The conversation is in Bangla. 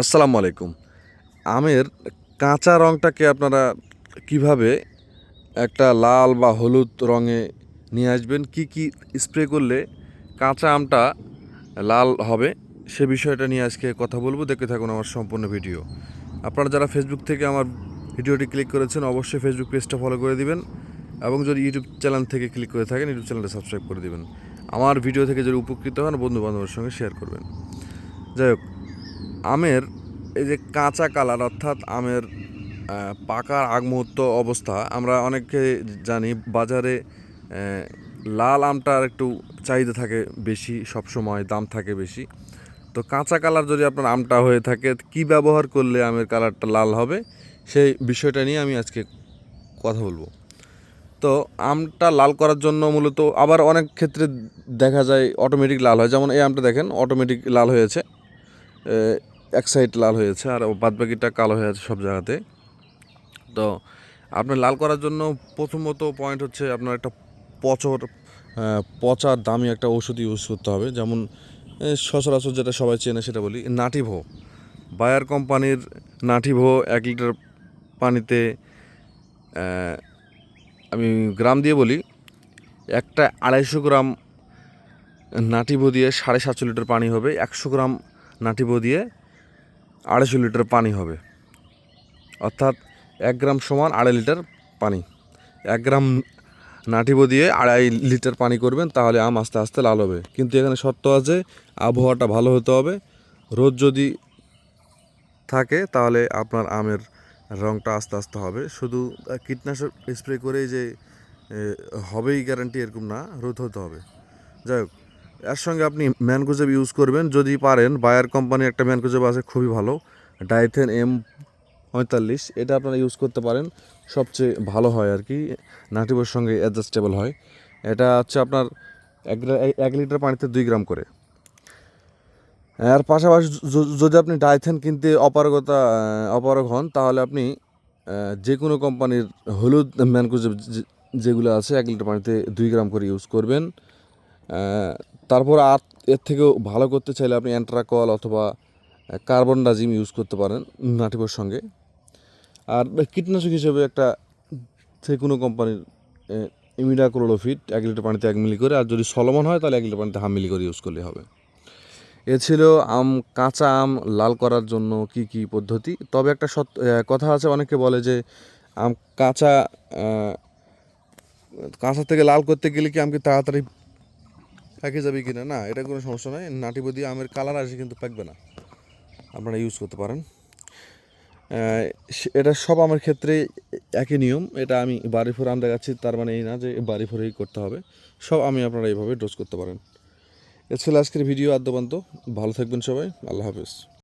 আসসালামু আলাইকুম। আমের কাঁচা রঙটাকে আপনারা কীভাবে একটা লাল বা হলুদ রঙে নিয়ে আসবেন? কি কি স্প্রে করলে কাঁচা আমটা লাল হবে? সে বিষয়টা নিয়ে আজকে কথা বলব। দেখতে থাকুন আমার সম্পূর্ণ ভিডিও। আপনারা যারা ফেসবুক থেকে আমার ভিডিওটি ক্লিক করেছেন, অবশ্যই ফেসবুক পেজটা ফলো করে দিবেন এবং যদি ইউটিউব চ্যানেল থেকে ক্লিক করে থাকেন ইউটিউব চ্যানেলটা সাবস্ক্রাইব করে দিবেন। আমার ভিডিও থেকে যদি উপকৃত হন বন্ধু বান্ধবের সঙ্গে শেয়ার করবেন। যাই হোক আমের এই যে কাঁচা কালার, অর্থাৎ আমের পাকার আগ মুহূর্ত অবস্থা, আমরা অনেকে জানি বাজারে লাল আমটার একটু চাহিদা থাকে বেশি সব সময় দাম থাকে বেশি। তো কাঁচা কালার যদি আপনার আমটা হয়ে থাকে, কি ব্যবহার করলে আমের কালারটা লাল হবে, সেই বিষয়টা নিয়ে আমি আজকে কথা বলব। তো আমটা লাল করার জন্য মূলত আবার অনেক ক্ষেত্রে দেখা যায় অটোমেটিক লাল হয়। যেমন এই আমটা দেখেন অটোমেটিক লাল হয়েছে। এক সাইড লাল হয়েছে আর বাদ বাকিটা কালো হয়ে আছে সব জায়গাতে। তো আপনার লাল করার জন্য প্রথমত পয়েন্ট হচ্ছে আপনার একটা পচর পচার দামি একটা ওষুধ ইউজ করতে হবে। যেমন সচরাচর যেটা সবাই চেনে সেটা বলি, নাটিভো। বায়ার কোম্পানির নাটিভো এক লিটার পানিতে আমি গ্রাম দিয়ে বলি, একটা আড়াইশো গ্রাম নাটিভো দিয়ে সাড়ে সাতশো লিটার পানি হবে। একশো গ্রাম নাটিভো দিয়ে আড়াইশো লিটার পানি হবে। অর্থাৎ এক গ্রাম সমান আড়াই লিটার পানি। এক গ্রাম নাটিভো দিয়ে আড়াই লিটার পানি করবেন, তাহলে আম আস্তে আস্তে লাল হবে। কিন্তু এখানে শর্ত আছে, আবহাওয়াটা ভালো হতে হবে। রোদ যদি থাকে, তাহলে আপনার আমের রঙটা আস্তে আস্তে হবে। শুধু কীটনাশক স্প্রে করেই যে হবেই গ্যারান্টি এরকম না, রোদ হতে হবে। যাই হোক এর সঙ্গে আপনি ম্যানকোজেব ইউজ করবেন। যদি পারেন বায়ার কোম্পানি একটা ম্যানকোজেব আছে, খুবই ভালো। ডাইথেন এম পঁয়তাল্লিশ, এটা আপনারা ইউজ করতে পারেন। সবচেয়ে ভালো হয় আর কি নাটিভোর সঙ্গে অ্যাডজাস্টেবল হয়। এটা হচ্ছে আপনার এক এক লিটার পানিতে দুই গ্রাম করে। এর পাশাপাশি যদি আপনি ডাইথেন কিনতে অপারগতা অপারগ হন, তাহলে আপনি যে কোনো কোম্পানির হলুদ ম্যানকোজেব যেগুলো আছে, এক লিটার পানিতে দুই গ্রাম করে ইউজ করবেন। তারপর আর এর থেকেও ভালো করতে চাইলে আপনি অ্যান্ট্রাকল অথবা কার্বন ডাজিম ইউজ করতে পারেন নাটিভোর সঙ্গে। আর কীটনাশক হিসেবে একটা যে কোনো কোম্পানির ইমিডাক্লোরোফিট এক লিটার পানিতে এক মিলি করে, আর যদি সলমন হয় তাহলে এক লিটার পানিতে হাফ মিলি করে ইউজ করলে হবে। এ ছিল আম, কাঁচা আম লাল করার জন্য কি কি পদ্ধতি? তবে একটা সত কথা আছে, অনেকে বলে যে আম কাঁচা কাঁচা থেকে লাল করতে গেলে কি আমকে তাড়াতাড়ি পেকে যাবে কি না না এটা কোনো সমস্যা নয় নাটিবো দিয়ে আমের কালার আসে কিন্তু পাকবে না। আপনারা ইউজ করতে পারেন। এটা সব আমার ক্ষেত্রে একই নিয়ম। এটা আমি বাড়ি ফোর আম দেখাচ্ছি, তার মানে এই না যে বাড়ি ফোরেই করতে হবে। সব আমি আপনারা এইভাবে ডোজ করতে পারেন। এ ছিল আজকের ভিডিও আদ্যপান্ত। ভালো থাকবেন সবাই। আল্লাহ হাফেজ।